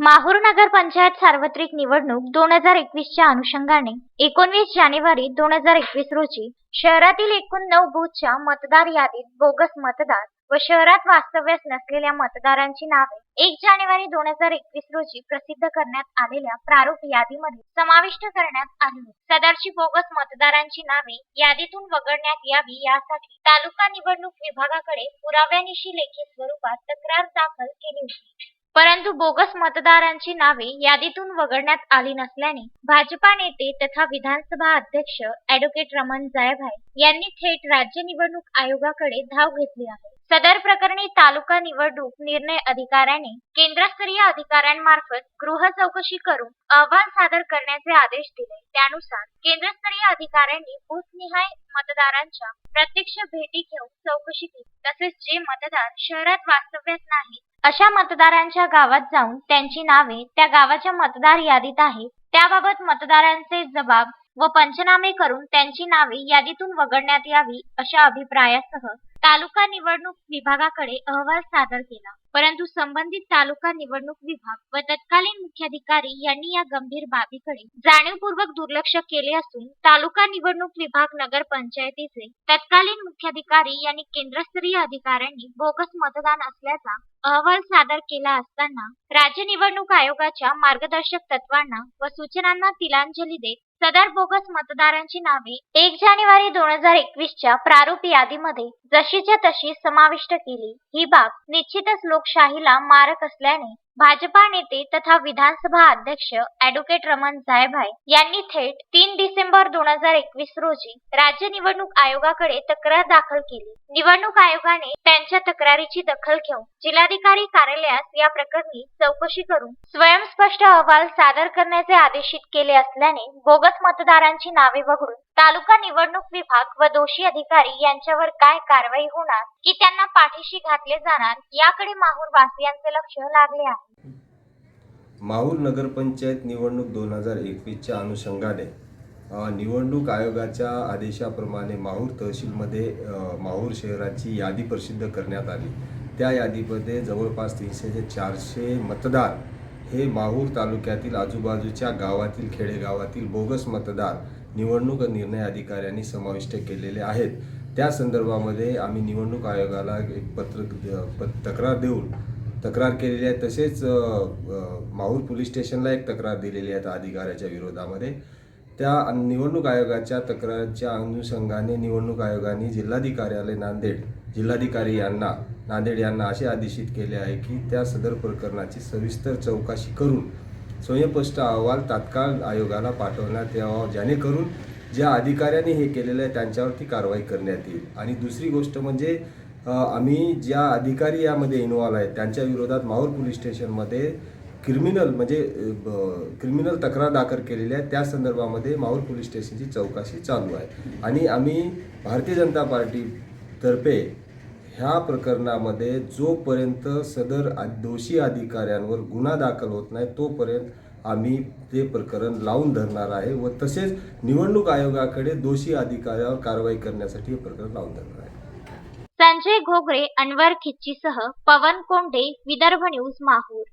माहूर नगर पंचायत सार्वत्रिक निवडणूक दोन हजार एकवीसच्या अनुषंगाने एकोणवीस जानेवारी दोन हजार एकवीस रोजी शहरातील एकूण नऊ बूथच्या मतदार यादीत बोगस मतदार व शहरात वास्तव्यास नसलेल्या मतदारांची नावे एक जानेवारी दोन हजार एकवीस रोजी प्रसिद्ध करण्यात आलेल्या प्रारूप यादीमध्ये समाविष्ट करण्यात आली सदरची बोगस मतदारांची नावे यादीतून वगळण्यात यावी यासाठी तालुका निवडणूक विभागाकडे पुराव्यानिशी लेखी स्वरूपात तक्रार दाखल केली होती. परंतु बोगस मतदारांची नावे यादीतून वगळण्यात आली नसल्याने भाजपा नेते तथा विधानसभा अध्यक्ष अॅडव्होकेट रमण जायभाय यांनी थेट राज्य निवडणूक आयोगाकडे धाव घेतली आहे. सदर प्रकरणी तालुका निवडणूक निर्णय अधिकाऱ्याने केंद्रस्तरीय अधिकाऱ्यांमार्फत गृह चौकशी करून अहवाल सादर करण्याचे आदेश दिले. त्यानुसार केंद्रस्तरीय अधिकाऱ्यांनी बूथनिहाय मतदारांच्या प्रत्यक्ष भेटी घेऊन चौकशी केली. तसेच जे मतदार शहरात वास्तव्यात नाहीत अशा मतदारांच्या गावात जाऊन त्यांची नावे त्या गावाच्या मतदार यादीत आहेत त्याबाबत मतदारांचे जबाब व पंचनामे करून त्यांची नावे यादीतून वगळण्यात यावी अशा अभिप्रायासह तालुका निवडणूक विभागाकडे अहवाल सादर केला. परंतु संबंधित तालुका निवडणूक विभाग व तत्कालीन मुख्याधिकारी यांनी या गंभीर बाबीकडे जाणीवपूर्वक दुर्लक्ष केले असून तालुका निवडणूक विभाग नगर पंचायतीचे तत्कालीन मुख्याधिकारी यांनी केंद्रस्तरीय अधिकाऱ्यांनी बोगस मतदान असल्याचा अहवाल सादर केला असताना राज्य निवडणूक आयोगाच्या मार्गदर्शक तत्वांना व सूचनांना तिलांजली देत सदर बोगस मतदारांची नावे एक जानेवारी दोन हजार एकवीसच्या प्रारूप यादीमध्ये जशीच्या तशी समाविष्ट केली. ही बाब निश्चितच लोकशाहीला मारक असल्याने भाजपा नेते तथा विधानसभा अध्यक्ष अॅडव्होकेट रमण जायभाय यांनी थेट तीन डिसेंबर दोन हजार एकवीस रोजी राज्य निवडणूक आयोगाकडे तक्रार दाखल केली. निवडणूक आयोगाने त्यांच्या तक्रारीची दखल घेऊन जिल्हाधिकारी कार्यालयास या प्रकरणी चौकशी करून स्वयंस्पष्ट अहवाल सादर करण्याचे आदेशित केले असल्याने बोगस मतदारांची नावे वगळून तालुका निवडणूक विभाग व दोषी अधिकारी यांच्यावर काय कारवाई होणार की त्यांना पाठीशी घातले जाणार याकडे माहूर वासियांचे लक्ष लागले आहे. माहूर नगरपंचायत निवडणूक दोन हजार एकवीसच्या अनुषंगाने निवडणूक आयोगाच्या आदेशाप्रमाणे माहूर तहसीलमध्ये माहूर शहराची यादी प्रसिद्ध करण्यात आली. त्या यादीमध्ये जवळपास तीनशे ते चारशे मतदार हे माहूर तालुक्यातील आजूबाजूच्या गावातील खेडेगावातील बोगस मतदार निवडणूक निर्णय अधिकाऱ्यांनी समाविष्ट केलेले आहेत. त्या संदर्भामध्ये आम्ही निवडणूक आयोगाला एक पत्र प- तक्रार देऊन तक्रार केलेली आहे. तसेच माहूर पोलीस स्टेशनला एक तक्रार दिलेली आहे त्या अधिकाऱ्याच्या विरोधामध्ये. त्या निवडणूक आयोगाच्या तक्रारच्या अनुषंगाने निवडणूक आयोगाने जिल्हाधिकारी नांदेड जिल्हाधिकारी यांना नांदेड यांना असे आदेशित केले आहे की त्या सदर प्रकरणाची सविस्तर चौकशी करून स्वयंस्पष्ट अहवाल तात्काळ आयोगाला पाठवण्यात यावा जेणेकरून ज्या अधिकाऱ्यांनी हे केलेलं आहे त्यांच्यावरती कारवाई करण्यात येईल. आणि दुसरी गोष्ट म्हणजे आम्ही ज्या अधिकारी यामध्ये इन्व्हॉल्व आहेत त्यांच्या विरोधात माहूर पोलीस स्टेशनमध्ये क्रिमिनल म्हणजे क्रिमिनल तक्रार दाखल केलेली आहे त्या संदर्भामध्ये माहूर पोलीस स्टेशनची चौकशी चालू आहे. आणि आम्ही भारतीय जनता पार्टीतर्फे ह्या प्रकरणामध्ये जोपर्यंत सदर दोषी अधिकाऱ्यांवर गुन्हा दाखल होत नाही तोपर्यंत आम्ही ते प्रकरण लावून धरणार आहे व तसेच निवडणूक आयोगाकडे दोषी अधिकाऱ्यावर कारवाई करण्यासाठी हे प्रकरण लावून धरणार आहे. संजय घोगरे अनवर खिच्चीसह पवन कोंडे विदर्भ न्यूज माहूर.